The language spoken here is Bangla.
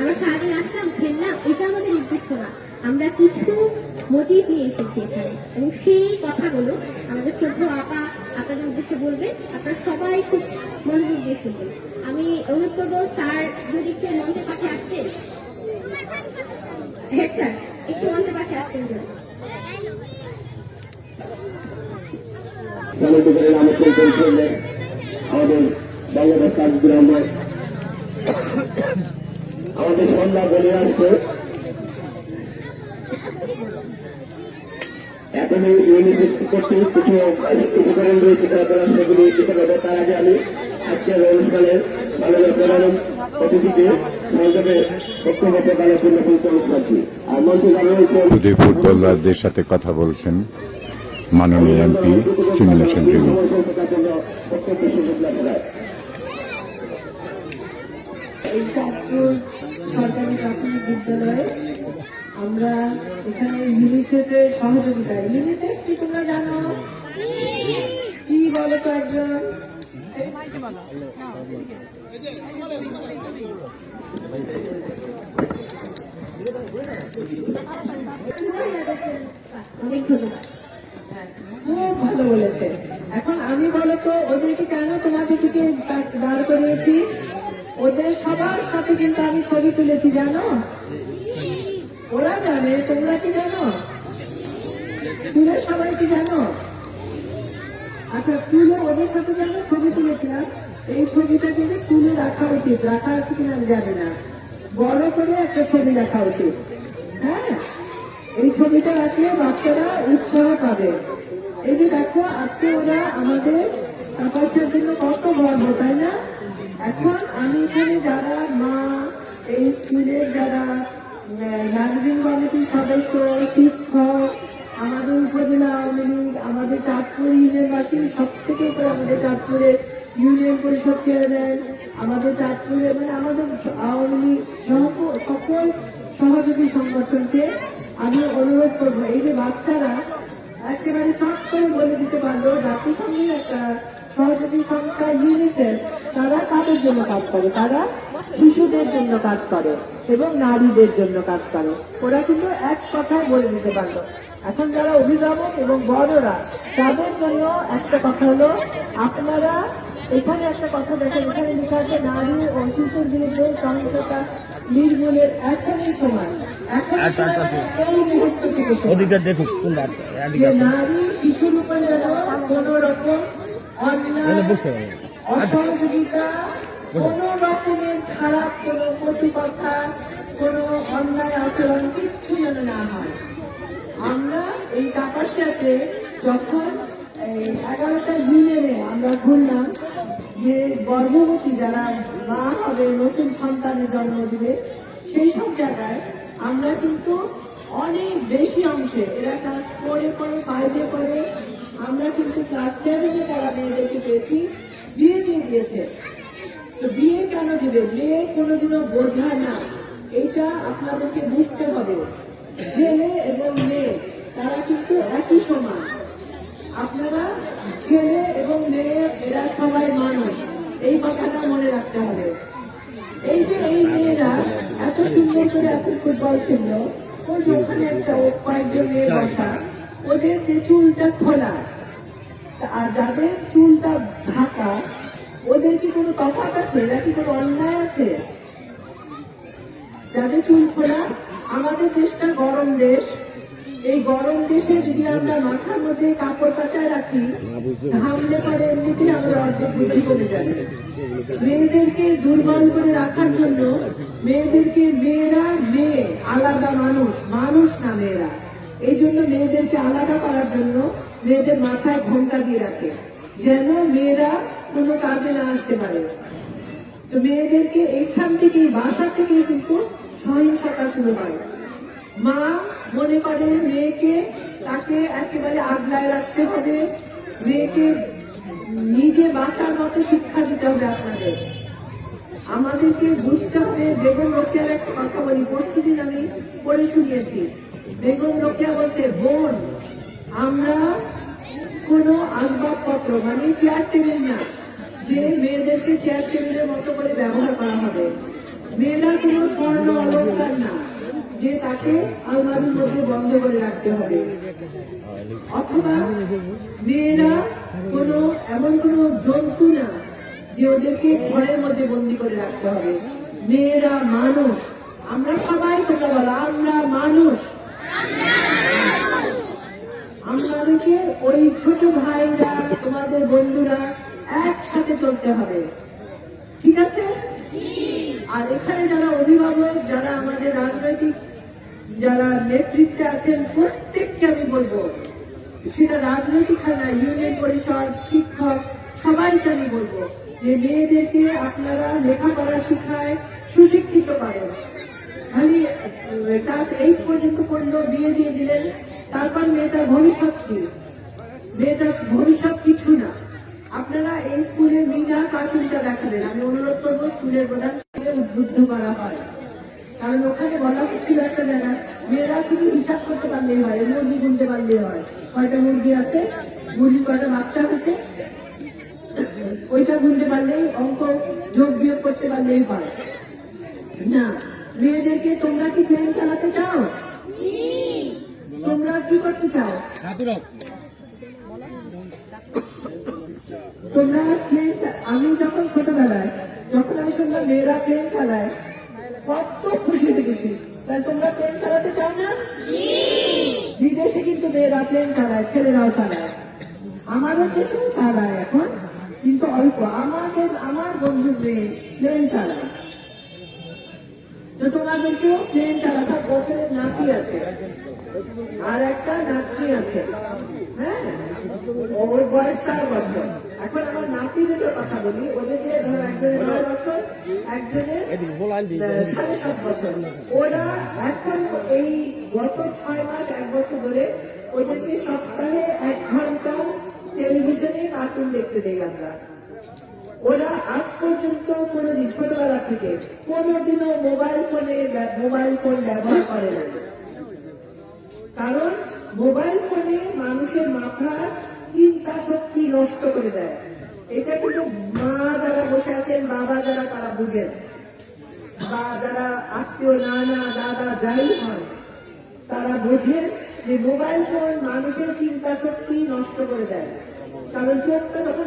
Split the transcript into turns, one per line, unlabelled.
আমরা সারাদিন আসলাম, খেললাম, এটা আমাদের উদ্দেশ্য না। আমরা কিছু মোটিভ নিয়ে এসেছি এখানে। এবং সেই কথাগুলো আমাদের শ্রদ্ধ আপা আপনাদের উদ্দেশ্যে বলবেন আপনারা সবাই খুব মনোযোগ দিয়ে শুনবেন। আমি অনুরোধ করব, স্যার যদি একটু মঞ্চের পাশে আসতেন। হ্যাঁ স্যার, একটু মঞ্চের পাশে আসতেন
আমাদের বাংলাদেশ কাজগুলো আমাদের সন্ধ্যা বলে আসছে। এখন এই ইউনিসেফ কর্তৃক কিছু উপকরণ রয়েছে তারা সেগুলি দিতে পারবে। তার আগে আমি আজকের অনুষ্ঠানের মাননীয় প্রধান অতিথিকে
ফুটবলারদের সাথে কথা বলছেন মাননীয় এমপি সিমুলেশন রিভিউ
এই চাঁদপুর সরকারি প্রাথমিক বিদ্যালয়ে আমরা এখানে ইউনিসেফের সহযোগিতা ইউনিসেফ কি তোমরা জানো? কি বলো তো একজন বলেছে। এখন আমি বলো তো ওদেরকে কেন তোমাদের দিকে দাঁড় করিয়েছি? ওদের সবার সাথে কিন্তু আমি ছবি তুলেছি, জানো? ওরা জানে, তোমরা কি জানো? স্কুলের সবাই কি জানো? আচ্ছা স্কুলে ওদের সাথে যে ছবি তুলেছিলাম, এই ছবিটা কিন্তু স্কুলে রাখা উচিত। রাখা আছে কিনা আমি জানি না। বড় করে একটা ছবি রাখা উচিত। হ্যাঁ? এই ছবিটা রাখলে বাচ্চারা উৎসাহ পাবে। এই যে দেখো, আজকে ওরা আমাদের তাপাসের জন্য কত গর্ব, তাই না? এখন আমি এখানে যারা মা, এই স্কুলের যারা ম্যাগাজিন কমিটির সদস্য, শিক্ষক, আমাদের উপজেলা আওয়ামী লীগ, আমাদের চাঁদপুর ইউনিয়নবাসী সব থেকে উপরে আমাদের চাঁদপুরের ইউনিয়ন পরিষদ চেয়ারম্যান আমাদের চাঁদপুরে মানে আমাদের আওয়ামী লীগ সকল সহযোগী সংগঠনকে আমি অনুরোধ করব, এই যে বাচ্চারা একেবারে সব করে বলে দিতে পারল, জাতিসংঘের একটা সহযোগী সংস্থা ইউনিসেফ তারা কাদের জন্য কাজ করে? তারা শিশুদের জন্য কাজ করে এবং নারীদের জন্য কাজ করে। ওরা কিন্তু এক কথায় বলে দিতে পারল। এখন যারা অভিভাবক এবং বড়রা তাদের জন্য একটা কথা হলো আপনারা এখানে একটা কথা দেখেন এখানে লেখা আছে নারী ও শিশুর বিরুদ্ধে সহিংসতা নির্মূলের এখনই সময়। নারী শিশুর উপরে যেন কোন রকম অন্যায় অসহযোগিতা, কোন রকমের খারাপ, কোন প্রতিকথা কোন অন্যায় আচরণ কিচ্ছু যেন না হয়। আমরা এই কাপাসিয়াতে যখন এগারোটা ইউনিয়নে আমরা ঘুরলাম যে গর্ভবতী যারা মা হবে, নতুন সন্তানের জন্ম দিবে, সেই সব জায়গায় আমরা কিন্তু অনেক বেশি অংশে, এরা ক্লাস ফোরে পড়ে ফাইভে পড়ে, আমরা কিন্তু ক্লাস সেভেনে তারা মেয়েদেরকে পেয়েছি। বিয়ে দিয়ে দিয়েছে তো বিয়ে কেন দিবে? বিয়ে কোনোদিনও বোঝা না। এটা আপনাদেরকে বুঝতে হবে। ছেলে এবং মেয়ে, তারা কিন্তু একই সমান। আপনারা ছেলে এবং মেয়ে, এরা সবাই মানুষ। এই কথাটা মনে রাখতে হবে। এই যে এই মেয়েরা এত সুন্দর করে এত ফুটবল খেললো ওই ওখানে একটা কয়েকজন মেয়ে বসা, ওদের যে চুলটা খোলা আর যাদের চুলটা ঢাকা ওদের কি কোনো তফাৎ আছে? এরা কি কোনো অন্যায় আছে? যাদের চুল খোলা, আমাদের দেশটা গরম দেশ। এই গরম দেশে যদি আমরা মাথার মধ্যে কাপড় কাচায় রাখি ঘামলে পরে এমনিতেই আমরা অর্ধেক বুদ্ধি কমে যাবে মেয়েদেরকে দুর্বল করে রাখার জন্য মেয়েদেরকে মেয়েরা মেয়ে, আলাদা মানুষ মানুষ না মেয়েরা। এই জন্য মেয়েদেরকে আলাদা করার জন্য মেয়েদের মাথায় ঘোমটা দিয়ে রাখে। যেন মেয়েরা কোনো কাজে না আসতে পারে। তো মেয়েদেরকে এইখান থেকে বাসা থেকে কিন্তু সহিংসতা শুরু হয়। মা মনে করে মেয়েকে তাকে একেবারে আগলায় রাখতে হবে। মেয়েকে নিজে বাঁচার মতো শিক্ষা দিতে হবে আপনাদের। আমাদেরকে বুঝতে হবে, বেগম রোকেয়ার একটা কথা বলি প্রস্তুদিন আমি পড়ে শুনিয়েছি। বেগম রোকেয়া বলছে, বোন, আমরা কোনো আসবাবপত্র মানে চেয়ার টেবিল না, যে মেয়েদেরকে চেয়ার টেবিলের মতো করে ব্যবহার করা হবে। মেয়েরা কোনো স্বর্ণ অলঙ্কার না, যে তাকে আলমারির মধ্যে বন্ধ করে রাখতে হবে। অথবা মেয়েরা কোনো, এমন কোনো জন্তু না, যে ওদেরকে ঘরের মধ্যে বন্দি করে রাখতে হবে। মেয়েরা মানুষ, আমরা সবাই কথা বলো আমরা মানুষ আমাদেরকে ওই ছোট ভাইরা, তোমাদের বন্ধুরা একসাথে চলতে হবে। ঠিক আছে? আর এখানে যারা অভিভাবক, যারা আমাদের রাজনৈতিক, যারা নেতৃত্বে আছেন, প্রত্যেককে আমি বলব, সেটা রাজনৈতিক খেলা ইউনিয়ন পরিষদ, শিক্ষক, সবাইকে আমি বলব যে মেয়েদেরকে আপনারা লেখাপড়া শিখায় সুশিক্ষিত করেন। খালি ক্লাস এইট পর্যন্ত পড়ল, বিয়ে দিয়ে দিলেন, তারপর মেয়েটার ভবিষ্যৎ কি? ভবিষ্যৎ কিছু না। আপনারা এই স্কুলে মিনা কার্টুনটা দেখাবেন। আমি অনুরোধ করব স্কুলের প্রধান উদ্বুদ্ধ করা হয়। কারণ ওখানে বলা হচ্ছিল একটা জায়গায় মেয়েরা শুধু হিসাব করতে পারলেই হয় মুরগি গুনতে পারলেই হয়। কয়টা মুরগি আছে? মুরগির কয়টা বাচ্চা আছে? ওইটা গুনতে পারলেই অঙ্ক যোগ বিয়োগ করতে পারলেই হয়। না মেয়েদেরকে তোমরা কি প্লেন চালাতে চাও? তোমরা কি করতে চাও? তোমরা প্লেন আমি যখন ছোটবেলায় যখন আমি শুনলাম মেয়েরা প্লেন চালায় কত খুশি দেখেছি। তাই তোমরা প্লেন চালাতে চাও না? বিদেশে কিন্তু মেয়েরা প্লেন চালায় ছেলেরাও চালায়। আমাদের দেশেও চালায় এখন কিন্তু অল্প। আমাদের আমার বন্ধু মেয়ে প্লেন চালায়। তো তোমাদেরকেও প্লেন চালাতে বছরের নাতি আছে। আর একটা নাতনি আছে। হ্যাঁ? ওর বয়স চার বছর। এখন আমার নাতি দুটো কথা বলি। ওদের যে ধর একজনের নয় বছর একজনের সাড়ে সাত বছর। ওরা এখন এই গত ছয় মাস এক বছর ধরে ওদেরকে সপ্তাহে এক ঘণ্টা টেলিভিশনে কার্টুন দেখতে দেই আমরা। ওরা আজ পর্যন্ত কোনোদিন ছোটবেলা থেকে কোনোদিনও মোবাইল ফোনে মোবাইল ফোন ব্যবহার করে না কারণ মোবাইল ফোনে মানুষের মাথা চিন্তা শক্তি নষ্ট করে দেয়। এটা কিন্তু মা যারা বসে আছেন, বাবা যারা, তারা বুঝেন। বা যারা আত্মীয়, নানা, দাদা, যাই হয়, তারা বোঝেন যে মোবাইল ফোন মানুষের চিন্তা শক্তি নষ্ট করে দেয়। কারণ চোখটা যখন